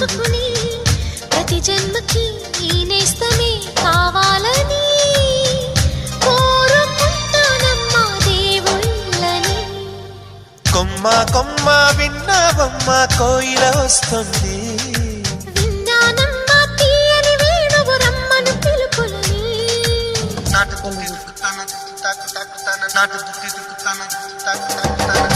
రాసుకుని ప్రతి జన్మకి నేస్తమే కావాలని కోరుకుంటానమ్మా దేవుళ్ళని. కొమ్మ కొమ్మ విన్నావమ్మ కోయిల వస్తుంది. విన్నానమ్మా తీయని వేణువు రమ్మను పిలుపులని. నాటు తన తన తన నాటు తన తన